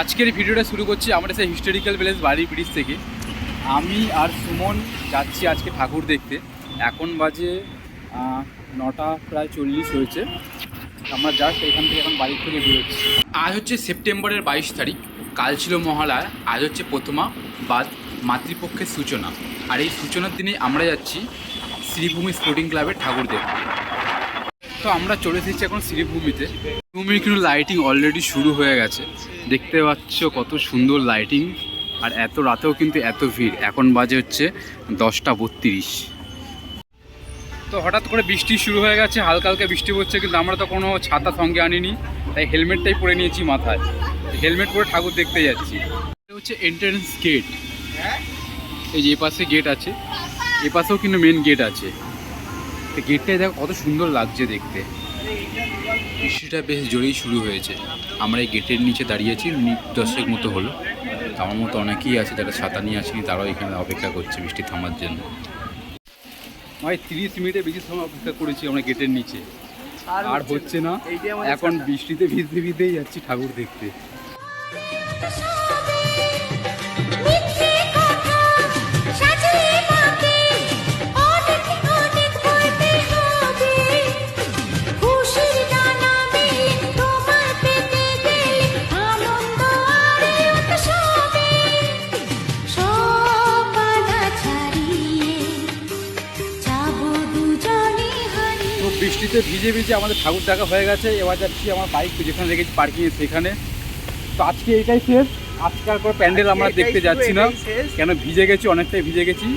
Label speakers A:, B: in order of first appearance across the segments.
A: আজকের ভিডিওটা শুরু করছি আমরা সেই হিস্টোরিক্যাল প্লেস বাড়ি ব্রিজ থেকে। আমি আর সুমন যাচ্ছি আজকে ঠাকুর দেখতে। এখন বাজে নটা প্রায় চল্লিশ হয়েছে। আমরা জাস্ট এখান থেকে এখন বাড়ি থেকে বেরোচ্ছি। আজ হচ্ছে সেপ্টেম্বরের বাইশ তারিখ। কাল ছিল মহালয়া আজ হচ্ছে প্রথমা বাদ মাতৃপক্ষের সূচনা। আর এই সূচনার দিনে আমরা যাচ্ছি শ্রীভূমি স্পোর্টিং ক্লাবের ঠাকুর দেখতে। তো আমরা চলে এসেছি এখন শ্রীভূমিতে। শ্রীভূমির কিন্তু লাইটিং অলরেডি শুরু হয়ে গেছে। দেখতে পাচ্ছ কত সুন্দর লাইটিং আর এত রাতেও কিন্তু এত ভিড়। এখন বাজে হচ্ছে দশটা বত্রিশ। তো হঠাৎ করে বৃষ্টি শুরু হয়ে গেছে। হালকা হালকা বৃষ্টি পড়ছে, কিন্তু আমরা তো কোনো ছাতা সঙ্গে আনিনি। তাই হেলমেটটাই পরে নিয়েছি মাথায়। হেলমেট পরে ঠাকুর দেখতে যাচ্ছি। হচ্ছে এন্ট্রেন্স গেট এই যে এ পাশে গেট আছে। এ পাশেও কিন্তু মেন গেট আছে। গেটটাই দেখো কত সুন্দর লাগছে দেখতে। বৃষ্টিটা বেশ জোরেই শুরু হয়েছে। আমরা এই গেটের নিচে দাঁড়িয়েছি মিনিট দশেক মতো হলো। তো আমার মতো অনেকেই আছে যারা ছাতা নিয়ে আসেনি তারাও এখানে অপেক্ষা করছে বৃষ্টি থামার জন্য। ভাই তিরিশ মিনিটে বেশি সময় অপেক্ষা করেছি আমরা গেটের নিচে। আর হচ্ছে না। এখন বৃষ্টিতে ভিজতে ভিজতেই যাচ্ছি ঠাকুর দেখতে। বৃষ্টিতে ভিজে ভিজে আমাদের ঠাকুর দেখা হয়ে গেছে। এবার যাচ্ছি আমার বাইক যেখানে রেখেছি পার্কিংয়ে সেখানে। তো আজকে এটাই শেষ। আজকে আর কোনো প্যান্ডেল আমরা দেখতে যাচ্ছি না। কেন ভিজে গেছি অনেকটাই ভিজে গেছি।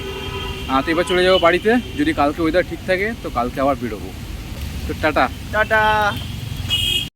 A: তো এবার চলে যাব বাড়িতে। যদি কালকে ওয়েদার ঠিক থাকে তো কালকে আবার বেরোবো। তো টাটা।
B: টাটা।